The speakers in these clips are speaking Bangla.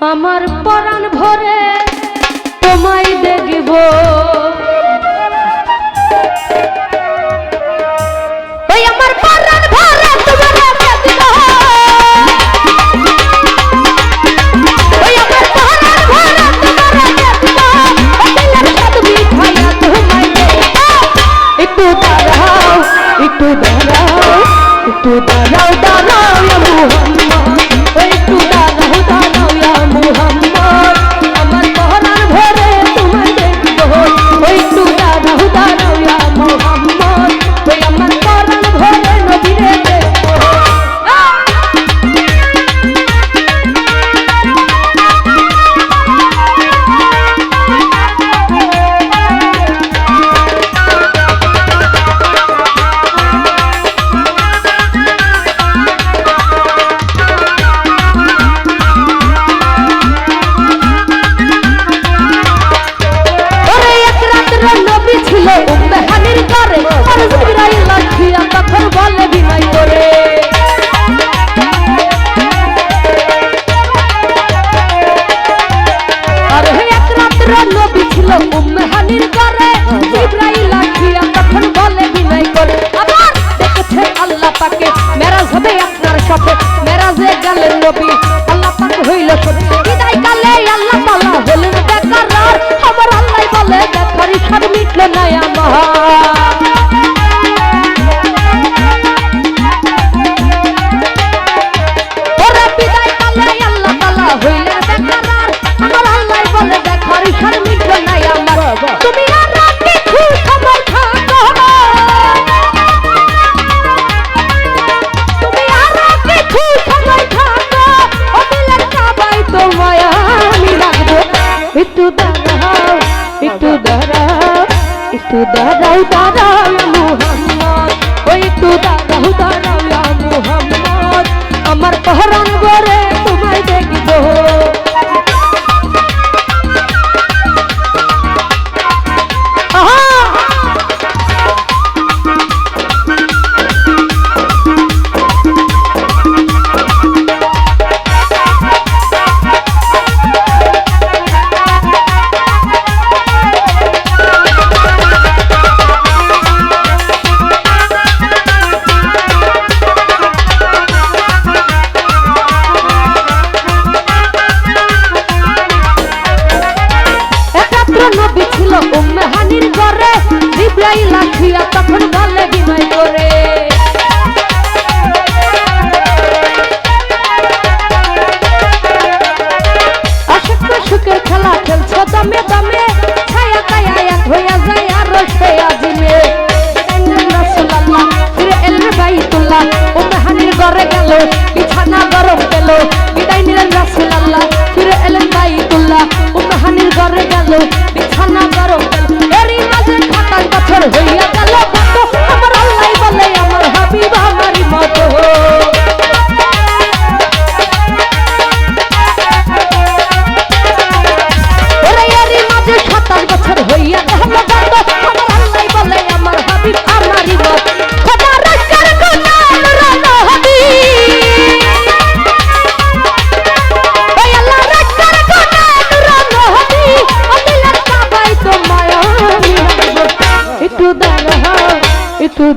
আমার পরাণ ভরে তোমায় দেখব।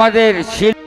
আমাদের শিল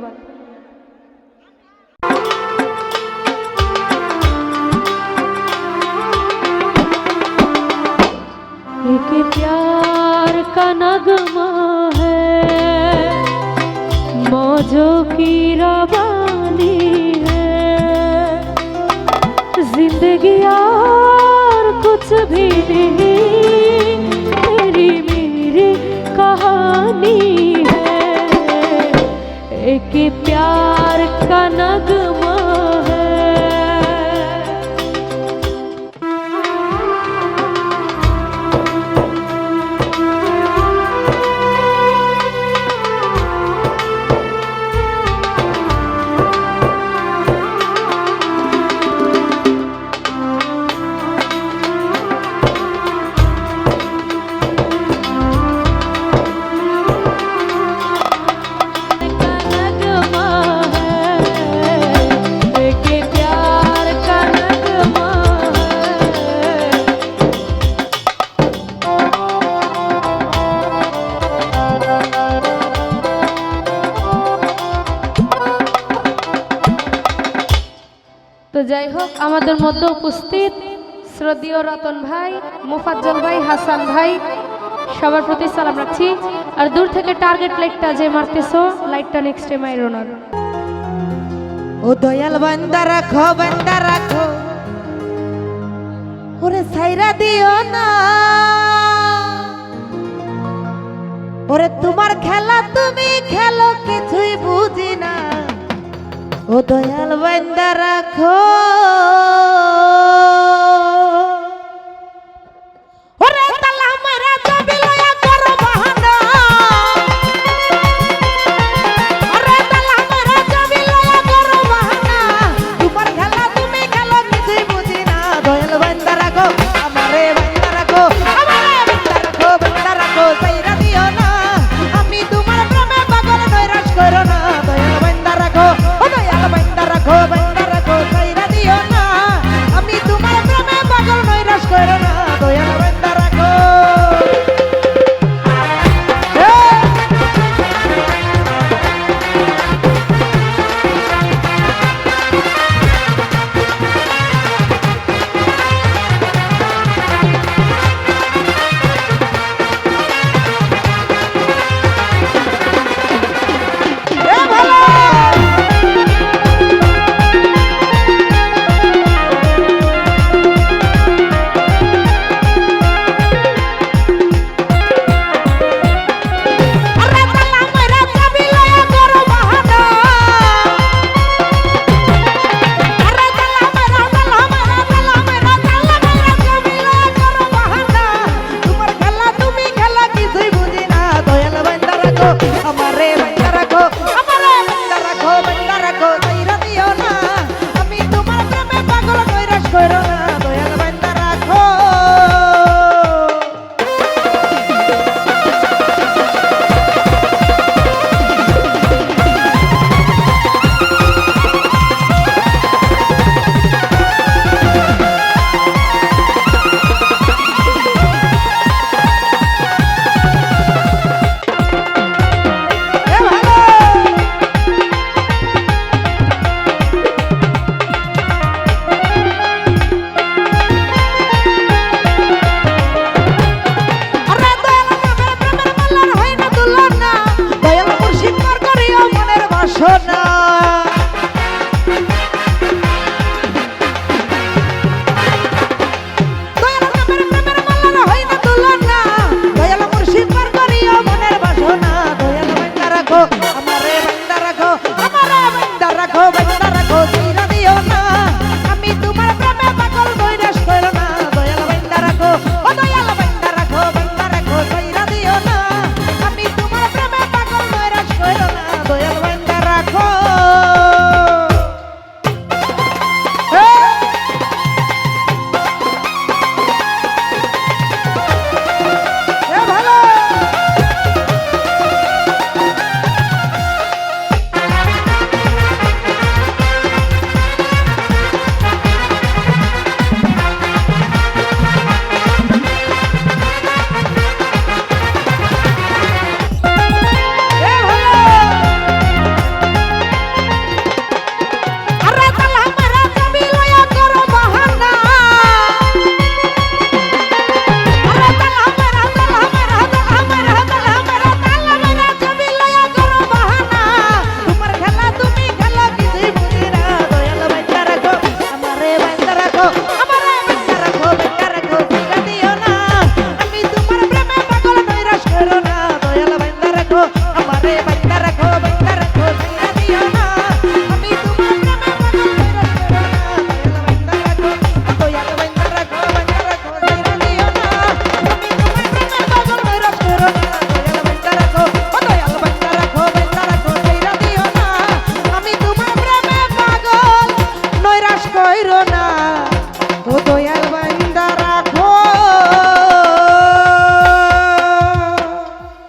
धन्यवाद। एक प्यार का नगमा है मौजों की रबा যাই হোক আমাদের মধ্যে উপস্থিত শ্রদ্ধীয় রতন ভাই, মুফাজ্জল ভাই, হাসান ভাই, সবার প্রতি সালাম রাখছি। আর দূর থেকে টার্গেট লাইটটা যে মারতেছ লাইটটা নেক্সট টাইম আইরোনার ও দয়াল বান্দা রাখো বান্দা রাখো। ওরে সাইরা দিও না। ওরে তোমার খেলা তুমি খেলো, কিছুই বুঝি না। ও দয়াল বান্দা রাখো।